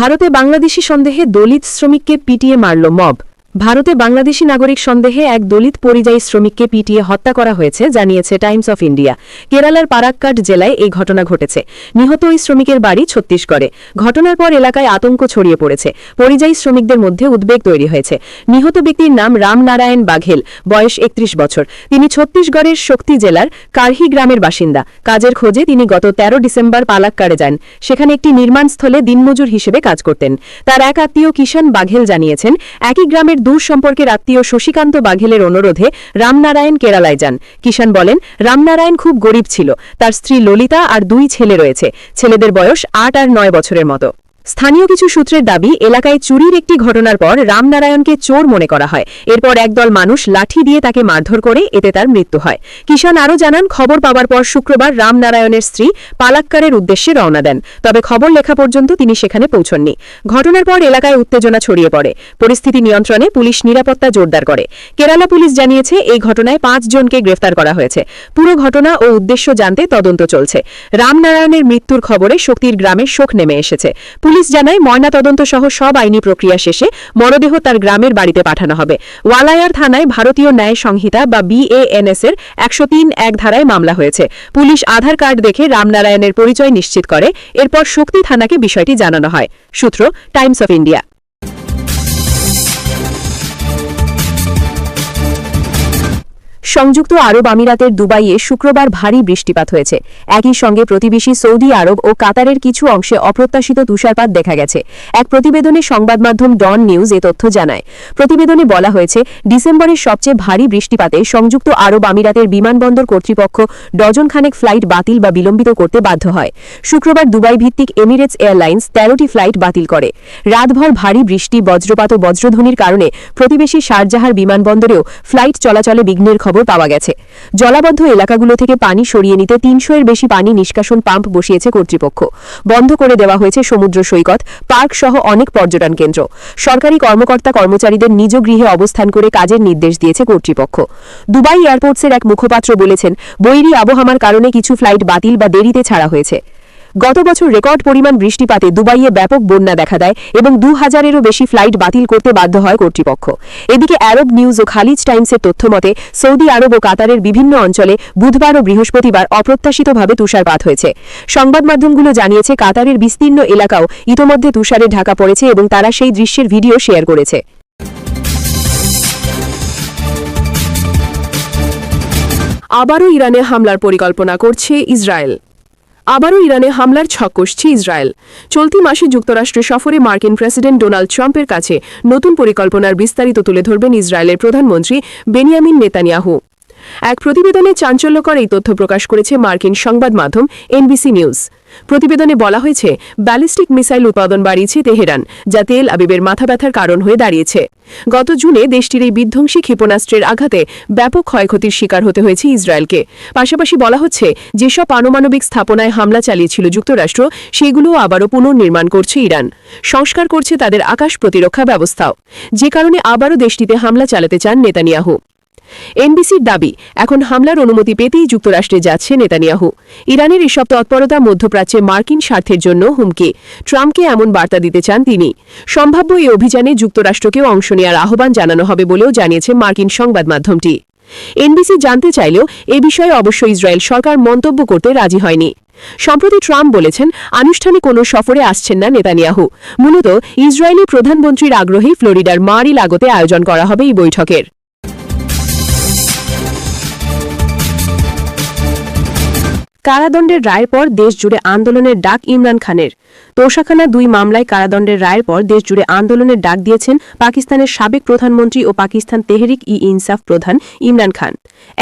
ভারতে বাংলাদেশি সন্দেহে দলিত শ্রমিককে পিটিয়ে মারল মব। ভারতে বাংলাদেশি নাগরিক সন্দেহে এক দলিত পরিযায়ী শ্রমিককে পিটিয়ে হত্যা করা হয়েছে, জানিয়েছে টাইমস অফ ইন্ডিয়া। কেরালার পারাক্কাট জেলায় এই ঘটনা ঘটেছে। নিহত ওই শ্রমিকের বাড়ি ছত্তিশগড়ে। ঘটনার পর এলাকায় আতঙ্ক ছড়িয়ে পড়েছে। পরিযায়ী শ্রমিকদের মধ্যে উদ্বেগ তৈরি হয়েছে। নিহত ব্যক্তির নাম রামনারায়ণ বাঘেল, বয়স একত্রিশ বছর। তিনি ছত্তিশগড়ের শক্তি জেলার কারহি গ্রামের বাসিন্দা। কাজের খোঁজে তিনি গত ১৩ ডিসেম্বর পালাক্কাড়ে যান। সেখানে একটি নির্মাণস্থলে দিনমজুর হিসেবে কাজ করতেন। তার এক আত্মীয় কিষান বাঘেল জানিয়েছেন, একই গ্রামের দূর সম্পর্কের আত্মীয় শশীকান্ত বাঘেলের অনুরোধে রামনারায়ণ কেরালায় যান। কিষান বলেন, রামনারায়ণ খুব গরিব ছিল। তার স্ত্রী ললিতা আর দুই ছেলে রয়েছে। ছেলেদের বয়স আট আর নয় বছরের মতো। স্থানীয় কিছু সূত্রের দাবি, এলাকায় চুরির একটি ঘটনার পর রামনারায়ণকে চোর মনে করা হয়। এরপর একদল মানুষ লাঠি দিয়ে তাকে মারধর করে এতে তার মৃত্যু হয়। কিষান আরও জানান, খবর পাওয়ার পর শুক্রবার রামনারায়ণের স্ত্রী পালাক্কারের উদ্দেশ্যে রওনা দেন। তবে খবর লেখা পর্যন্ত তিনি সেখানে পৌঁছননি। ঘটনার পর এলাকায় উত্তেজনা ছড়িয়ে পড়ে। পরিস্থিতি নিয়ন্ত্রণে পুলিশ নিরাপত্তা জোরদার করে। কেরালা পুলিশ জানিয়েছে, এই ঘটনায় পাঁচ জনকে গ্রেফতার করা হয়েছে। পুরো ঘটনা ও উদ্দেশ্য জানতে তদন্ত চলছে। রামনারায়ণের মৃত্যুর খবরে শক্তির গ্রামে শোক নেমে এসেছে। পুলিশ জানায় ময়নাতদন্ত সহ সব আইনি প্রক্রিয়া শেষে মরদেহ তার গ্রামের বাড়িতে পাঠানো হবে। ওয়ালায়ার থানায় ভারতীয় ন্যায় সংহিতা বা বিএএনএস এর একশো এক ধারায় মামলা হয়েছে। পুলিশ আধার কার্ড দেখে রামনারায়ণের পরিচয় নিশ্চিত করে, এরপর শক্তি থানাকে বিষয়টি জানানো হয়। সূত্র, টাইমস অফ ইন্ডিয়া। সংযুক্ত আরব আমিরাতের দুবাইয়ে শুক্রবার ভারী বৃষ্টিপাত হয়েছে। একই সঙ্গে প্রতিবেশী সৌদি আরব ও কাতারের কিছু অংশে অপ্রত্যাশিত তুষারপাত দেখা গেছে। এক প্রতিবেদনে সংবাদ মাধ্যম ডন নিউজ এ তথ্য জানায়। প্রতিবেদনে বলা হয়েছে, ডিসেম্বরের সবচেয়ে ভারী বৃষ্টিপাতে সংযুক্ত আরব আমিরাতের বিমানবন্দর কর্তৃপক্ষ ডজনখানেক ফ্লাইট বাতিল বা বিলম্বিত করতে বাধ্য হয়। শুক্রবার দুবাই ভিত্তিক এমিরেটস এয়ারলাইন্স তেরোটি ফ্লাইট বাতিল করে। রাতভর ভারী বৃষ্টি, বজ্রপাত ও বজ্রধ্বনির কারণে প্রতিবেশী শারজাহার বিমানবন্দরেও ফ্লাইট চলাচলে বিঘ্নের খবর পাওয়া গেছে। জলাবদ্ধ এলাকাগুলো থেকে পানি সরিয়ে নিতে তিনশো এর বেশি পানি নিষ্কাশন পাম্প বসিয়েছে কর্তৃপক্ষ। বন্ধ করে দেওয়া হয়েছে সমুদ্র সৈকত, পার্ক সহ অনেক পর্যটন কেন্দ্র। সরকারি কর্মকর্তা কর্মচারীদের নিজ গৃহে অবস্থান করে কাজের নির্দেশ দিয়েছে কর্তৃপক্ষ। দুবাই এয়ারপোর্টসের এক মুখপাত্র বলেছেন, বৈরী আবহাওয়ার কারণে কিছু ফ্লাইট বাতিল বা দেরিতে ছাড়া হয়েছে। গত বছর রেকর্ড পরিমাণ বৃষ্টিপাতে দুবাইয়ে ব্যাপক বন্যা দেখা দেয় এবং দু হাজারেরও বেশি ফ্লাইট বাতিল করতে বাধ্য হয় কর্তৃপক্ষ। এদিকে আরব নিউজ ও খালিজ টাইমসের তথ্যমতে সৌদি আরব ও কাতারের বিভিন্ন অঞ্চলে বুধবার ও বৃহস্পতিবার অপ্রত্যাশিতভাবে তুষারপাত হয়েছে। সংবাদ মাধ্যমগুলো জানিয়েছে, কাতারের বিস্তীর্ণ এলাকাও ইতোমধ্যে তুষারে ঢাকা পড়েছে এবং তারা সেই দৃশ্যের ভিডিও শেয়ার করেছে। আবারও ইরানে হামলার পরিকল্পনা করছে ইসরায়েল। আবারও ইরানে হামলার ছক কষছে ইসরায়েল। চলতি মাসে যুক্তরাষ্ট্রের সফরে মার্কিন প্রেসিডেন্ট ডোনাল্ড ট্রাম্পের কাছে নতুন পরিকল্পনার বিস্তারিত তুলে ধরবেন ইসরায়েলের প্রধানমন্ত্রী বেনিয়ামিন নেতানিয়াহু। এক প্রতিবেদনে চাঞ্চল্যকর এই তথ্য প্রকাশ করেছে মার্কিন সংবাদ মাধ্যম এনবিসি নিউজ। প্রতিবেদনে বলা হয়েছে, ব্যালিস্টিক মিসাইল উৎপাদন বাড়িয়েছে তেহরান, যা তেল আবিবের মাথা ব্যথার কারণ হয়ে দাঁড়িয়েছে। গত জুনে দেশটির এই বিধ্বংসী ক্ষেপণাস্ত্রের আঘাতে ব্যাপক ক্ষয়ক্ষতির শিকার হতে হয়েছে ইসরায়েলকে। পাশাপাশি বলা হচ্ছে, যেসব পারমাণবিক স্থাপনায় হামলা চালিয়েছিল যুক্তরাষ্ট্র, সেগুলোও আবারও পুনর্নির্মাণ করছে ইরান। সংস্কার করছে তাদের আকাশ প্রতিরক্ষা ব্যবস্থাও। যে কারণে আবারও দেশটিতে হামলা চালাতে চান নেতানিয়াহু। এনবিসির দাবি, এখন হামলার অনুমতি পেতেই যুক্তরাষ্ট্রে যাচ্ছে নেতানিয়াহু। ইরানের এসব তৎপরতা মধ্যপ্রাচ্যে মার্কিন স্বার্থের জন্য হুমকি। ট্রাম্পকে এমন বার্তা দিতে চান তিনি। সম্ভাব্য এই অভিযানে যুক্তরাষ্ট্রকেও অংশ নেওয়ার আহ্বান জানানো হবে বলেও জানিয়েছে মার্কিন সংবাদ মাধ্যমটি। এনবিসি জানতে চাইলেও এ বিষয়ে অবশ্য ইসরায়েল সরকার মন্তব্য করতে রাজি হয়নি। সম্প্রতি ট্রাম্প বলেছেন, আনুষ্ঠানিক কোনো সফরে আসছেন না নেতানিয়াহু। মূলত ইসরায়েলি প্রধানমন্ত্রীর আগ্রহেই ফ্লোরিডার মারি লাগোতে আয়োজন করা হবে এই বৈঠকের। কারাদণ্ডের রায়ের পর দেশজুড়ে আন্দোলনের ডাক ইমরান খানের। তোষাখানা দুই মামলায় কারাদণ্ডের রায়ের পর দেশজুড়ে আন্দোলনের ডাক দিয়েছেন পাকিস্তানের সাবেক প্রধানমন্ত্রী ও পাকিস্তান তেহরিক ই ইনসাফ প্রধান ইমরান খান।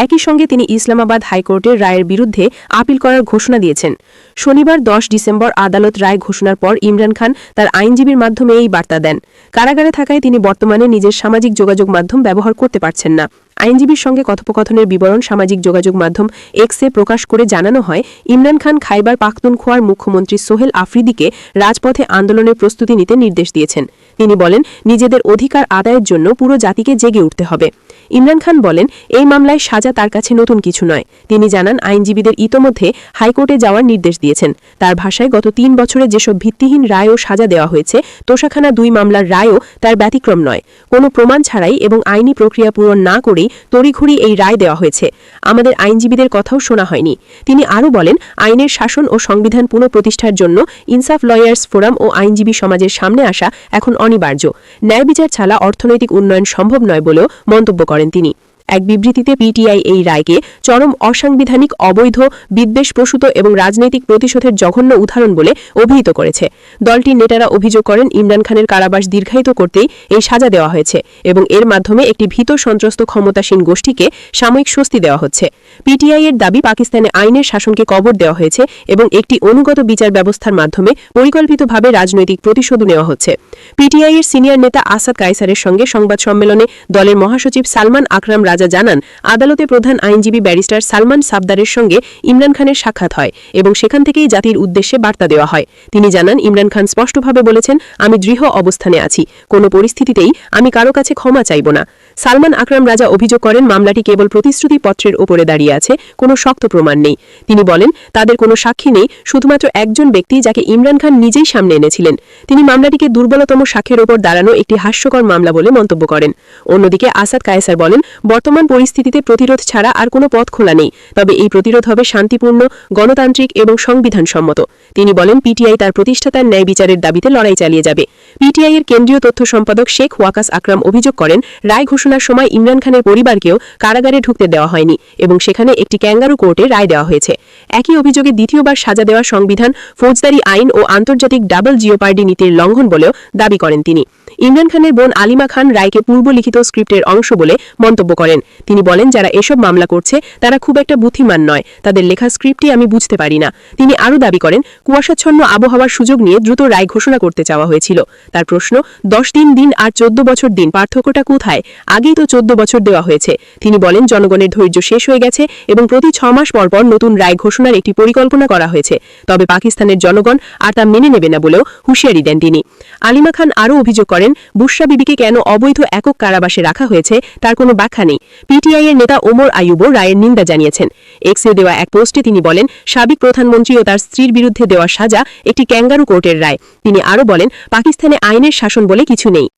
একই সঙ্গে তিনি ইসলামাবাদ হাইকোর্টের রায়ের বিরুদ্ধে আপিল করার ঘোষণা দিয়েছেন। শনিবার দশ ডিসেম্বর আদালত রায় ঘোষণার পর ইমরান খান তার আইনজীবীর মাধ্যমে এই বার্তা দেন। কারাগারে থাকায় তিনি বর্তমানে নিজের সামাজিক যোগাযোগ মাধ্যম ব্যবহার করতে পারছেন না। আইনজীবীর সঙ্গে কথোপকথনের বিবরণ সামাজিক যোগাযোগ মাধ্যম এক্সে প্রকাশ করে জানানো হয়, ইমরান খান খাইবার পাখতুনখোয়ার মুখ্যমন্ত্রী সোহেল আফ্রিদিকে রাজপথে আন্দোলনের প্রস্তুতি নিতে নির্দেশ দিয়েছেন। তিনি বলেন, নিজেদের অধিকার আদায়ের জন্য পুরো জাতিকে জেগে উঠতে হবে। ইমরান খান বলেন, এই মামলায় সাজা তার কাছে নতুন কিছু নয়। তিনি জানান, আইনজীবীদের ইতোমধ্যে হাইকোর্টে যাওয়ার নির্দেশ দিয়েছেন। তার ভাষায় গত তিন বছরে যেসব ভিত্তিহীন রায় ও সাজা দেওয়া হয়েছে, তোষাখানা দুই মামলার রায়ও তার ব্যতিক্রম নয়। কোনো প্রমাণ ছাড়াই এবং আইনি প্রক্রিয়া পূরণ না করেই তড়িঘড়ি এই রায় দেওয়া হয়েছে। আমাদের আইনজীবীদের কথাও শোনা হয়নি। তিনি আরও বলেন, আইনের শাসন ও সংবিধান পুনঃপ্রতিষ্ঠার জন্য ইনসাফ লয়ার্স ফোরাম ও আইনজীবী সমাজের সামনে আসা এখন অনিবার্য। ন্যায় বিচার ছাড়া অর্থনৈতিক উন্নয়ন সম্ভব নয় বলেও মন্তব্য করেন তিনি। এক বিবৃতিতে পিটিআই এই রায়কে চরম অসাংবিধানিক, অবৈধ, বিদ্বেষপ্রসূত এবং রাজনৈতিক প্রতিশোধের জঘন্য উদাহরণ বলে অভিহিত করেছে। দলটির নেতারা অভিযোগ করেন, ইমরান খানের কারাবাস দীর্ঘায়িত করতেই এই সাজা দেওয়া হয়েছে এবং এর মাধ্যমে একটি ভীত সন্ত্রস্ত ক্ষমতাসীন গোষ্ঠীকে সাময়িক স্বস্তি দেওয়া হচ্ছে। পিটিআই এর দাবি, পাকিস্তানে আইনের শাসনকে কবর দেওয়া হয়েছে এবং একটি অনুগত বিচার ব্যবস্থার মাধ্যমে পরিকল্পিতভাবে রাজনৈতিক প্রতিশোধ নেওয়া হচ্ছে। পিটিআই এর সিনিয়র নেতা আসাদ কাইসারের সঙ্গে সংবাদ সম্মেলনে দলের মহাসচিব সালমান আকরাম রাজা জানান, আদালতে প্রধান আইনজীবী ব্যারিস্টার সালমান সাবদারের সঙ্গে ইমরান খানের সাক্ষাৎ হয় এবং সেখান থেকেই জাতির উদ্দেশ্যে বার্তা দেওয়া হয়। তিনি জানান, ইমরান খান স্পষ্টভাবে বলেছেন, আমি দৃঢ় অবস্থানে আছি। কোনো পরিস্থিতিতেই আমি কারও কাছে ক্ষমা চাইব না। সালমান আকরাম রাজা অভিযোগ করেন, মামলাটি কেবল প্রতিশ্রুতি পত্রের ওপরে দাঁড়িয়ে আছে, কোনো শক্ত প্রমাণ নেই। তিনি বলেন, তাদের কোনো সাক্ষী নেই, শুধুমাত্র একজন ব্যক্তি যাকে ইমরান খান নিজেই সামনে এনেছিলেন। তিনি মামলাটিকে দুর্বলতম সাক্ষ্যের ওপর দাঁড়ানো একটি হাস্যকর মামলা বলে মন্তব্য করেন। অন্যদিকে আসাদ কায়েসার বলেন, বর্তমান পরিস্থিতিতে প্রতিরোধ ছাড়া আর কোনো পথ খোলা নেই, তবে এই প্রতিরোধ হবে শান্তিপূর্ণ, গণতান্ত্রিক এবং সংবিধানসম্মত। তিনি বলেন, পিটিআই তার প্রতিষ্ঠাতার ন্যায় বিচারের দাবিতে লড়াই চালিয়ে যাবে। পিটিআই এর কেন্দ্রীয় তথ্য সম্পাদক শেখ ওয়াকাস আকরাম অভিযোগ করেন, রায় ঘোষণার সময় ইমরান খানের পরিবারকেও কারাগারে ঢুকতে দেওয়া হয়নি এবং সেখানে একটি ক্যাঙ্গারু কোর্টে রায় দেওয়া হয়েছে। একই অভিযোগে দ্বিতীয়বার সাজা দেওয়া সংবিধান, ফৌজদারি আইন ও আন্তর্জাতিক ডাবল জিওপার্ডি নীতির লঙ্ঘন বলেও দাবি করেন তিনি। ইমরান খানের বোন আলিমা খান রায়কে পূর্বলিখিত স্ক্রিপ্টের অংশ বলে মন্তব্য করেন। তিনি বলেন, যারা এসব মামলা করছে, তারা খুব একটা বুদ্ধিমান নয়। তাদের লেখা স্ক্রিপ্টটি আমি বুঝতে পারি না। তিনি আরও দাবি করেন, কুয়াশাচ্ছন্ন আবহাওয়ার সুযোগ নিয়ে দ্রুত রায় ঘোষণা করতে চাওয়া হয়েছিল। তার প্রশ্ন, দশ দিন দিন আর চোদ্দ বছর দিন পার্থক্যটা কোথায়? আগেই তো চোদ্দ বছর দেওয়া হয়েছে। তিনি বলেন, জনগণের ধৈর্য শেষ হয়ে গেছে এবং প্রতি ছ মাস পর পর নতুন রায় ঘোষণার একটি পরিকল্পনা করা হয়েছে। তবে পাকিস্তানের জনগণ আর তা মেনে নেবে না বলেও হুঁশিয়ারি দেন তিনি। আলিমা খান আরও অভিযোগ করেন বুশরা বিবিকে কেন অবৈধ একক কারাবাসে রাখা হয়েছে তার কোনো ব্যাখ্যা নেই। পিটিআই এর নেতা ওমর আয়ুবও রায়ের নিন্দা জানিয়েছেন। এক্সে দেওয়া এক পোস্টে তিনি বলেন, সাবেক প্রধানমন্ত্রী ও তার স্ত্রীর বিরুদ্ধে দেওয়া সাজা একটি ক্যাঙ্গারু কোর্টের রায়। তিনি আরও বলেন, পাকিস্তানে আইনের শাসন বলে কিছু নেই।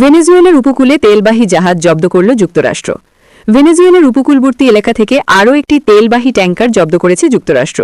ভেনেজুয়েলার উপকূলে তেলবাহী জাহাজ জব্দ করল যুক্তরাষ্ট্র। ভেনেজুয়েলার উপকূলবর্তী এলাকা থেকে আরও একটি তেলবাহী ট্যাঙ্কার জব্দ করেছে যুক্তরাষ্ট্র।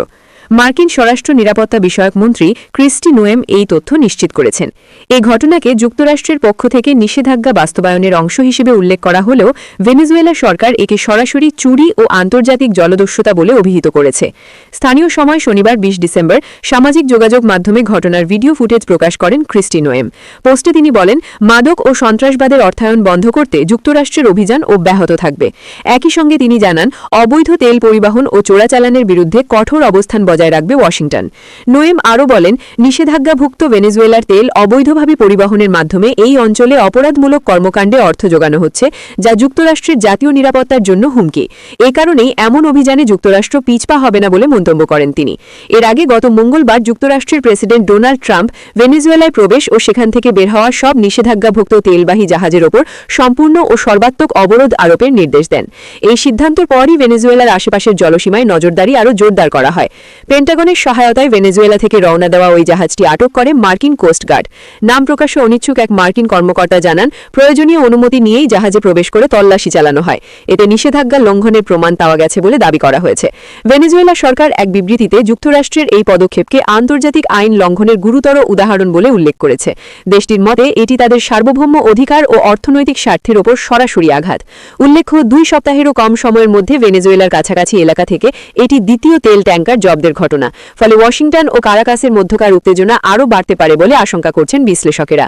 মার্কিন স্বরাষ্ট্র নিরাপত্তা বিষয়ক মন্ত্রী ক্রিস্টি নোয়েম এই তথ্য নিশ্চিত করেছেন। এই ঘটনাকে যুক্তরাষ্ট্রের পক্ষ থেকে নিষেধাজ্ঞা বাস্তবায়নের অংশ হিসেবে উল্লেখ করা হলেও ভেনেজুয়েলা সরকার একে সরাসরি চুরি ও আন্তর্জাতিক জলদস্যুতা বলে অভিহিত করেছে। স্থানীয় সময় শনিবার বিশ ডিসেম্বর সামাজিক যোগাযোগ মাধ্যমে ঘটনার ভিডিও ফুটেজ প্রকাশ করেন ক্রিস্টি নোয়েম। পোস্টে তিনি বলেন, মাদক ও সন্ত্রাসবাদের অর্থায়ন বন্ধ করতে যুক্তরাষ্ট্রের অভিযান অব্যাহত থাকবে। একই সঙ্গে তিনি জানান, অবৈধ তেল পরিবহন ও চোরাচালানের বিরুদ্ধে কঠোর অবস্থান বজায় রাখবে ওয়াশিংটন। নোয়েম আরও বলেন, নিষেধাজ্ঞাভুক্ত ভেনেজুয়েলার তেল অবৈধভাবে পরিবহনের মাধ্যমে এই অঞ্চলে অপরাধমূলক কর্মকাণ্ডে অর্থ যোগানো হচ্ছে, যা যুক্তরাষ্ট্রের জাতীয় নিরাপত্তার জন্য হুমকি। এ কারণেই এমন অভিযানে যুক্তরাষ্ট্র পিছপা হবে না বলে মন্তব্য করেন তিনি। এর আগে গত মঙ্গলবার যুক্তরাষ্ট্রের প্রেসিডেন্ট ডোনাল্ড ট্রাম্প ভেনেজুয়েলায় প্রবেশ ও সেখান থেকে বের হওয়া সব নিষেধাজ্ঞাভুক্ত তেলবাহী জাহাজের ওপর সম্পূর্ণ ও সর্বাত্মক অবরোধ আরোপের নির্দেশ দেন। এই সিদ্ধান্তর পরই ভেনেজুয়েলার আশেপাশের জলসীমায় নজরদারি আরও জোরদার করা হয়। পেন্টাগনের সহায়তায় ভেনেজুয়েলা থেকে রওনা দেওয়া ওই জাহাজটি আটক করে মার্কিন কোস্টগার্ড নাম প্রকাশে অনিচ্ছুক এক মার্কিন কর্মকর্তা জানান, প্রয়োজনীয় অনুমতি নিয়েই জাহাজে প্রবেশ করে তল্লাশি চালানো হয়। এতে নিষেধাজ্ঞা লঙ্ঘনের প্রমাণ পাওয়া গেছে বলে দাবি করা হয়েছে। ভেনেজুয়েলা সরকার এক বিবৃতিতে যুক্তরাষ্ট্রের এই পদক্ষেপকে আন্তর্জাতিক আইন লঙ্ঘনের গুরুতর উদাহরণ বলে উল্লেখ করেছে। দেশটির মতে, এটি তাদের সার্বভৌম অধিকার ও অর্থনৈতিক স্বার্থের ওপর সরাসরি আঘাত। উল্লেখ্য, দুই সপ্তাহেরও কম সময়ের মধ্যে ভেনেজুয়েলার কাছাকাছি এলাকা থেকে এটি দ্বিতীয় তেল ট্যাঙ্কার জব্দের ঘটনা। ফলে ওয়াশিংটন ও কারাকাসের মধ্যকার উত্তেজনা আরও বাড়তে পারে বলে আশঙ্কা করছেন বিশ্লেষকেরা।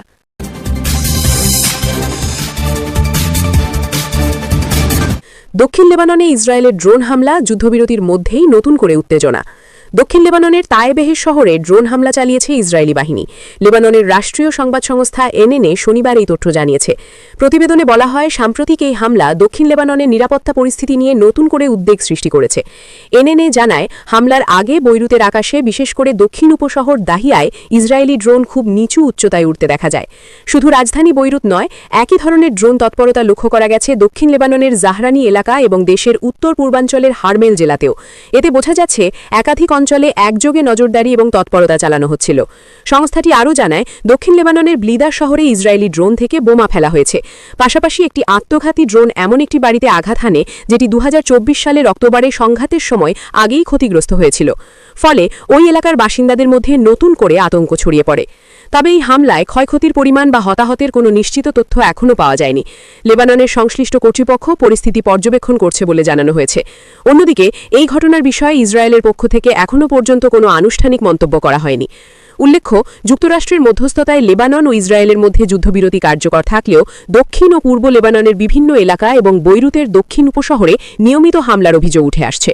দক্ষিণ লেবাননে ইসরায়েলের ড্রোন হামলা, যুদ্ধবিরতির মধ্যেই নতুন করে উত্তেজনা। দক্ষিণ লেবাননের তায়েবেহের শহরে ড্রোন হামলা চালিয়েছে ইসরায়েলি বাহিনী। লেবাননের রাষ্ট্রীয় সংবাদ সংস্থা এনএনএ শনিবার এই তথ্য জানিয়েছে। প্রতিবেদনে বলা হয়, সাম্প্রতিক এই হামলা দক্ষিণ লেবাননের নিরাপত্তা পরিস্থিতি নিয়ে নতুন করে উদ্বেগ সৃষ্টি করেছে। এনএনএ জানায়, হামলার আগে বৈরুতের আকাশে বিশেষ করে দক্ষিণ উপশহর দাহিয়ায় ইসরায়েলি ড্রোন খুব নিচু উচ্চতায় উঠতে দেখা যায়। শুধু রাজধানী বৈরুত নয়, একই ধরনের ড্রোন তৎপরতা লক্ষ্য করা গেছে দক্ষিণ লেবাননের জাহরানি এলাকা এবং দেশের উত্তর পূর্বাঞ্চলের হারমেল জেলাতেও। এতে বোঝা যাচ্ছে, একাধিক অঞ্চলে একযোগে নজরদারি এবং তৎপরতা চালানো হচ্ছিল। সংস্থাটি আরও জানায়, দক্ষিণ লেবাননের ব্লিদা শহরে ইসরায়েলি ড্রোন থেকে বোমা ফেলা হয়েছে। পাশাপাশি একটি আত্মঘাতী ড্রোন এমন একটি বাড়িতে আঘাত হানে, যেটি দু হাজার চব্বিশ সালের অক্টোবরে সংঘাতের সময় আগেই ক্ষতিগ্রস্ত হয়েছিল। ফলে ওই এলাকার বাসিন্দাদের মধ্যে নতুন করে আতঙ্ক ছড়িয়ে পড়ে। তবে এই হামলায় ক্ষয়ক্ষতির পরিমাণ বা হতাহতের কোনো নিশ্চিত তথ্য এখনও পাওয়া যায়নি। লেবাননের সংশ্লিষ্ট কর্তৃপক্ষ পরিস্থিতি পর্যবেক্ষণ করছে বলে জানানো হয়েছে। অন্যদিকে, এই ঘটনার বিষয়ে ইসরায়েলের পক্ষ থেকে এখনও পর্যন্ত কোনো আনুষ্ঠানিক মন্তব্য করা হয়নি। উল্লেখ্য, যুক্তরাষ্ট্রের মধ্যস্থতায় লেবানন ও ইসরায়েলের মধ্যে যুদ্ধবিরতি কার্যকর থাকলেও দক্ষিণ ও পূর্ব লেবাননের বিভিন্ন এলাকা এবং বৈরুতের দক্ষিণ উপশহরে নিয়মিত হামলার অভিযোগ উঠে আসছে।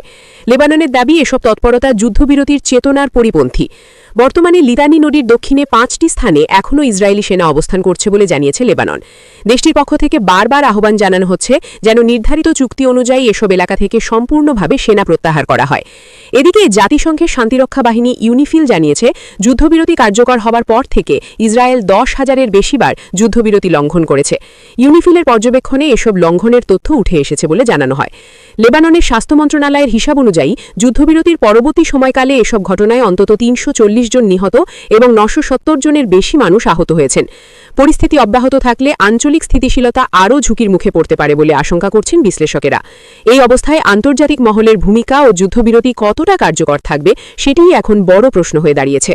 লেবাননের দাবি, এসব তৎপরতা যুদ্ধবিরতির চেতনার পরিপন্থী। বর্তমানে লিদানি নদীর দক্ষিণে পাঁচটি স্থানে এখনও ইসরায়েলি সেনা অবস্থান করছে বলে জানিয়েছে লেবানন। দেশটির পক্ষ থেকে বারবার আহ্বান জানানো হচ্ছে যেন নির্ধারিত চুক্তি অনুযায়ী এসব এলাকা থেকে সম্পূর্ণভাবে সেনা প্রত্যাহার করা হয়। এদিকে জাতিসংঘের শান্তিরক্ষা বাহিনী ইউনিফিল জানিয়েছে, যুদ্ধবিরতি কার্যকর হবার পর থেকে ইসরায়েল দশ হাজারের বেশিবার যুদ্ধবিরতি লঙ্ঘন করেছে। ইউনিফিলের পর্যবেক্ষণে এসব লঙ্ঘনের তথ্য উঠে এসেছে বলে জানানো হয়। লেবাননের স্বাস্থ্য মন্ত্রণালয়ের হিসাব অনুযায়ী, যুদ্ধবিরতির পরবর্তী সময়কালে এসব ঘটনায় অন্তত তিনশো চল্লিশ জন নিহত এবং নশো জনের বেশি মানুষ আহত হয়েছেন। পরিস্থিতি অব্যাহত থাকলে আঞ্চলিক স্থিতিশীলতা আরও ঝুঁকির মুখে পড়তে পারে বলে আশঙ্কা করছেন বিশ্লেষকেরা। এই অবস্থায় আন্তর্জাতিক মহলের ভূমিকা ও যুদ্ধবিরতি কতটা কার্যকর থাকবে সেটিই এখন বড় প্রশ্ন হয়ে দাঁড়িয়েছে।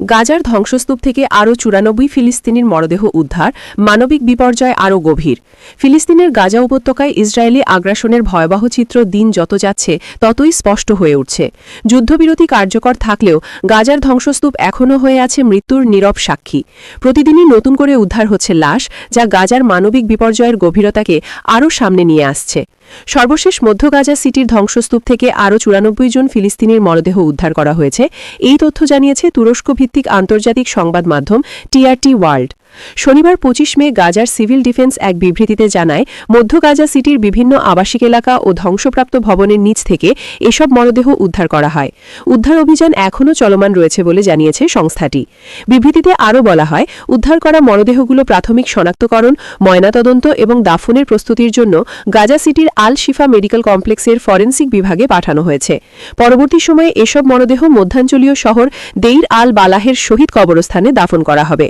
গাজার ধ্বংসস্তূপ থেকে আরও চুরানব্বই ফিলিস্তিনির মরদেহ উদ্ধার, মানবিক বিপর্যয় আরও গভীর। ফিলিস্তিনের গাজা উপত্যকায় ইসরায়েলি আগ্রাসনের ভয়াবহ চিত্র দিন যত যাচ্ছে, ততই স্পষ্ট হয়ে উঠছে। যুদ্ধবিরতি কার্যকর থাকলেও গাজার ধ্বংসস্তূপ এখনও হয়ে আছে মৃত্যুর নীরব সাক্ষী। প্রতিদিনই নতুন করে উদ্ধার হচ্ছে লাশ, যা গাজার মানবিক বিপর্যয়ের গভীরতাকে আরও সামনে নিয়ে আসছে। সর্বশেষ মধ্য গাজা সিটির ধ্বংসস্তূপ থেকে আরও চুরানব্বই জন ফিলিস্তিনির মরদেহ উদ্ধার করা হয়েছে। এই তথ্য জানিয়েছে তুরস্ক ভিত্তিক আন্তর্জাতিক সংবাদ মাধ্যম টিআরটি ওয়ার্ল্ড। শনিবার পঁচিশ মে গাজার সিভিল ডিফেন্স এক বিবৃতিতে জানায়, মধ্য গাজা সিটির বিভিন্ন আবাসিক এলাকা ও ধ্বংসপ্রাপ্ত ভবনের নিচ থেকে এসব মরদেহ উদ্ধার করা হয়। উদ্ধার অভিযান এখনও চলমান রয়েছে বলে জানিয়েছে সংস্থাটি। বিবৃতিতে আরও বলা হয়, উদ্ধার করা মরদেহগুলো প্রাথমিক শনাক্তকরণ, ময়নাতদন্ত এবং দাফনের প্রস্তুতির জন্য গাজা সিটির আল শিফা মেডিকেল কমপ্লেক্সের ফরেন্সিক বিভাগে পাঠানো হয়েছে। পরবর্তী সময়ে এসব মরদেহ মধ্যাঞ্চলীয় শহর দেইর আল বালাহের শহীদ কবরস্থানে দাফন করা হবে।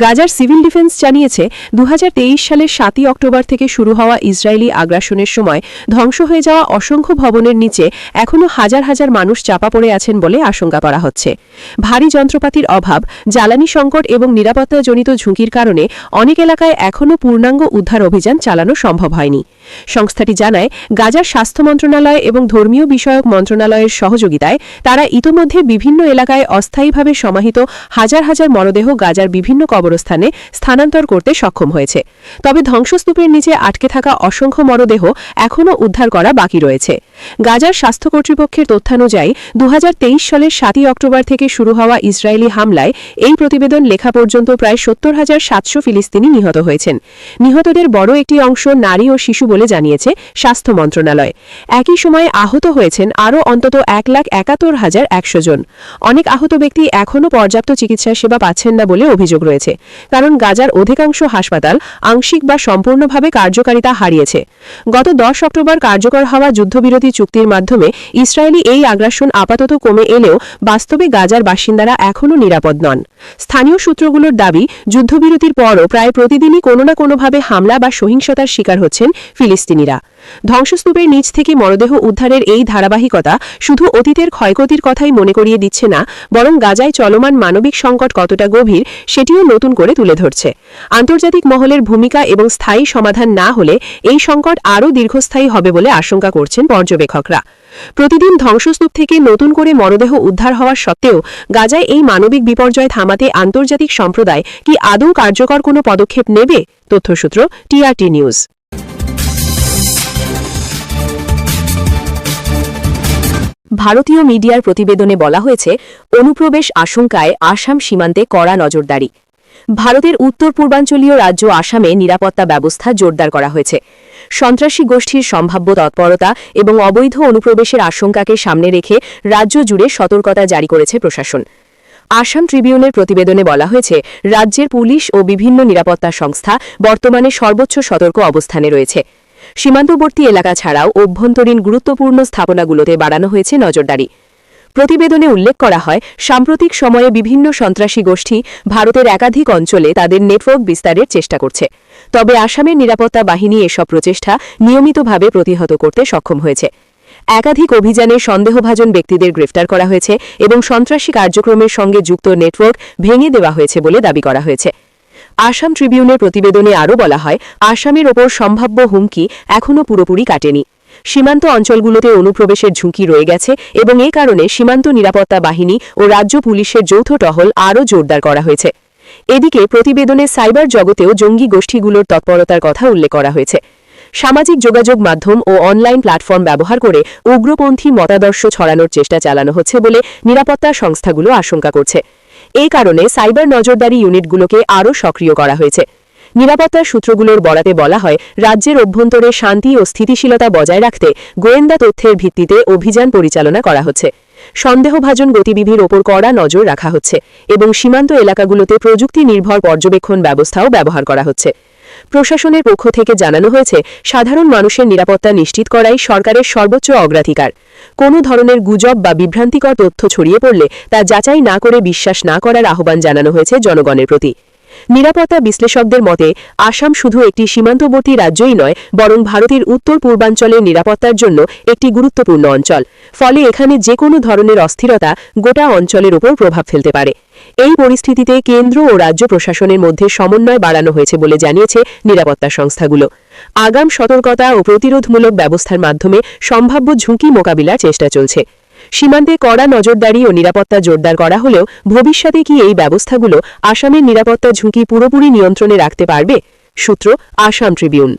গাজার সিভিল ডিফেন্স জানিয়েছে দু হাজার তেইশ সালের সাতই অক্টোবর থেকে শুরু হওয়া ইসরায়েলি আগ্রাসনের সময় ধ্বংস হয়ে যাওয়া অসংখ্য ভবনের নিচে এখনও হাজার হাজার মানুষ চাপা পড়ে আছেন বলে আশঙ্কা করা হচ্ছে। ভারী যন্ত্রপাতির অভাব, জ্বালানি সংকট এবং নিরাপত্তাজনিত ঝুঁকির কারণে অনেক এলাকায় এখনও পূর্ণাঙ্গ উদ্ধার অভিযান চালানো সম্ভব হয়নি। সংস্থাটি জানায়, গাজার স্বাস্থ্য মন্ত্রণালয় এবং ধর্মীয় বিষয়ক মন্ত্রণালয়ের সহযোগিতায় তারা ইতোমধ্যে বিভিন্ন এলাকায় অস্থায়ীভাবে সমাহিত হাজার হাজার মরদেহ গাজার বিভিন্ন কবরস্থানে স্থানান্তর করতে সক্ষম হয়েছে। তবে ধ্বংসস্তূপের নিচে আটকে থাকা অসংখ্য মরদেহ এখনও উদ্ধার করা বাকি রয়েছে। গাজার স্বাস্থ্য কর্তৃপক্ষের তথ্যানুযায়ী দু হাজার তেইশ সালের সাতই অক্টোবর থেকে শুরু হওয়া ইসরায়েলি হামলায় এই প্রতিবেদন লেখা পর্যন্ত প্রায় সত্তর হাজার সাতশো ফিলিস্তিনি নিহত হয়েছেন। নিহতদের বড় একটি অংশ নারী ও শিশু বলে জানিয়েছে স্বাস্থ্য মন্ত্রণালয়। একই সময়ে আহত হয়েছেন আরও অন্তত এক লাখ একাত্তর হাজার একশো জন। অনেক আহত ব্যক্তি এখনও পর্যাপ্ত চিকিৎসা সেবা পাচ্ছেন না বলে অভিযোগ রয়েছে। কারণ গাজার অধিকাংশ হাসপাতাল আংশিক বা সম্পূর্ণভাবে কার্যকারিতা হারিয়েছে। গত দশ অক্টোবর কার্যকর হওয়া যুদ্ধবিরতি চুক্তির মাধ্যমে ইসরায়েলি এই আগ্রাসন আপাতত কমে এলেও বাস্তবে গাজার বাসিন্দারা এখনও নিরাপদ নন। স্থানীয় সূত্রগুলোর দাবি, যুদ্ধবিরতির পরও প্রায় প্রতিদিনই কোনো না কোনোভাবে হামলা বা সহিংসতার শিকার হচ্ছেন ফিলিস্তিনিরা। ধ্বংসস্তূপের নিচ থেকে মরদেহ উদ্ধারের এই ধারাবাহিকতা শুধু অতীতের ক্ষয়ক্ষতির কথাই মনে করিয়ে দিচ্ছে না, বরং গাজায় চলমান মানবিক সংকট কতটা গভীর সেটিও নতুন করে তুলে ধরছে। আন্তর্জাতিক মহলের ভূমিকা এবং স্থায়ী সমাধান না হলে এই সংকট আরও দীর্ঘস্থায়ী হবে বলে আশঙ্কা করছেন পর্যবেক্ষকরা। প্রতিদিন ধ্বংসস্তূপ থেকে নতুন করে মরদেহ উদ্ধার হওয়া সত্ত্বেও গাজায় এই মানবিক বিপর্যয় থামাতে আন্তর্জাতিক সম্প্রদায় কি আদৌ কার্যকর কোনো পদক্ষেপ নেবে? তথ্যসূত্র টিআরটি নিউজ। ভারতীয় মিডিয়ার প্রতিবেদনে বলা হয়েছে, অনুপ্রবেশ আশঙ্কায় আসাম সীমান্তে কড়া নজরদারি। ভারতের উত্তর পূর্বাঞ্চলীয় রাজ্য আসামে নিরাপত্তা ব্যবস্থা জোরদার করা হয়েছে। সন্ত্রাসী গোষ্ঠীর সম্ভাব্য তৎপরতা এবং অবৈধ অনুপ্রবেশের আশঙ্কাকে সামনে রেখে রাজ্য জুড়ে সতর্কতা জারি করেছে প্রশাসন। আসাম ট্রিবিউনের প্রতিবেদনে বলা হয়েছে, রাজ্যের পুলিশ ও বিভিন্ন নিরাপত্তা সংস্থা বর্তমানে সর্বোচ্চ সতর্ক অবস্থানে রয়েছে। সীমান্তবর্তী এলাকা ছাড়াও অভ্যন্তরীণ গুরুত্বপূর্ণ স্থাপনাগুলোতে বাড়ানো হয়েছে নজরদারি। প্রতিবেদনে উল্লেখ করা হয়, সাম্প্রতিক সময়ে বিভিন্ন সন্ত্রাসী গোষ্ঠী ভারতের একাধিক অঞ্চলে তাদের নেটওয়ার্ক বিস্তারের চেষ্টা করছে। তবে আসামের নিরাপত্তা বাহিনী এসব প্রচেষ্টা নিয়মিতভাবে প্রতিহত করতে সক্ষম হয়েছে। একাধিক অভিযানে সন্দেহভাজন ব্যক্তিদের গ্রেফতার করা হয়েছে এবং সন্ত্রাসী কার্যক্রমের সঙ্গে যুক্ত নেটওয়ার্ক ভেঙে দেওয়া হয়েছে বলে দাবি করা হয়েছে। আসাম ট্রিবিউনের প্রতিবেদনে আরও বলা হয়, আসামের ওপর সম্ভাব্য হুমকি এখনও পুরোপুরি কাটেনি। সীমান্ত অঞ্চলগুলোতে অনুপ্রবেশের ঝুঁকি রয়ে গেছে এবং এ কারণে সীমান্ত নিরাপত্তা বাহিনী ও রাজ্য পুলিশের যৌথ টহল আরও জোরদার করা হয়েছে। এদিকে প্রতিবেদনে সাইবার জগতেও জঙ্গি গোষ্ঠীগুলোর তৎপরতার কথা উল্লেখ করা হয়েছে। সামাজিক যোগাযোগ মাধ্যম ও অনলাইন প্ল্যাটফর্ম ব্যবহার করে উগ্রপন্থী মতাদর্শ ছড়ানোর চেষ্টা চালানো হচ্ছে বলে নিরাপত্তা সংস্থাগুলো আশঙ্কা করছে। এই কারণে সাইবার নজরদারি ইউনিটগুলোকে আরও সক্রিয় করা হয়েছে। নিরাপত্তার সূত্রগুলোর বরাতে বলা হয়, রাজ্যের অভ্যন্তরে শান্তি ও স্থিতিশীলতা বজায় রাখতে গোয়েন্দা তথ্যের ভিত্তিতে অভিযান পরিচালনা করা হচ্ছে। সন্দেহভাজন গতিবিধির ওপর কড়া নজর রাখা হচ্ছে এবং সীমান্ত এলাকাগুলোতে প্রযুক্তি নির্ভর পর্যবেক্ষণ ব্যবস্থাও ব্যবহার করা হচ্ছে। প্রশাসনের পক্ষ থেকে জানানো হয়েছে, সাধারণ মানুষের নিরাপত্তা নিশ্চিত করাই সরকারের সর্বোচ্চ অগ্রাধিকার। কোনো ধরনের গুজব বা বিভ্রান্তিকর তথ্য ছড়িয়ে পড়লে তা যাচাই না করে বিশ্বাস না করার আহ্বান জানানো হয়েছে জনগণের প্রতি। নিরাপত্তা বিশ্লেষকদের মতে, আসাম শুধু একটি সীমান্তবর্তী রাজ্যই নয়, বরং ভারতের উত্তর পূর্বাঞ্চলের নিরাপত্তার জন্য একটি গুরুত্বপূর্ণ অঞ্চল। ফলে এখানে যে কোনো ধরনের অস্থিরতা গোটা অঞ্চলের উপর প্রভাব ফেলতে পারে। এই পরিস্থিতিতে কেন্দ্র ও রাজ্য প্রশাসনের মধ্যে সমন্বয় বাড়ানো হয়েছে বলে জানিয়েছে নিরাপত্তা সংস্থাগুলো। আগাম সতর্কতা ও প্রতিরোধমূলক ব্যবস্থার মাধ্যমে সম্ভাব্য ঝুঁকি মোকাবিলার চেষ্টা চলছে। সীমান্তে কড়া নজরদারি ও নিরাপত্তা জোরদার করা হলেও ভবিষ্যতে কি এই ব্যবস্থাগুলো আসামের নিরাপত্তা ঝুঁকি পুরোপুরি নিয়ন্ত্রণে রাখতে পারবে? সূত্র আসাম ট্রিবিউন।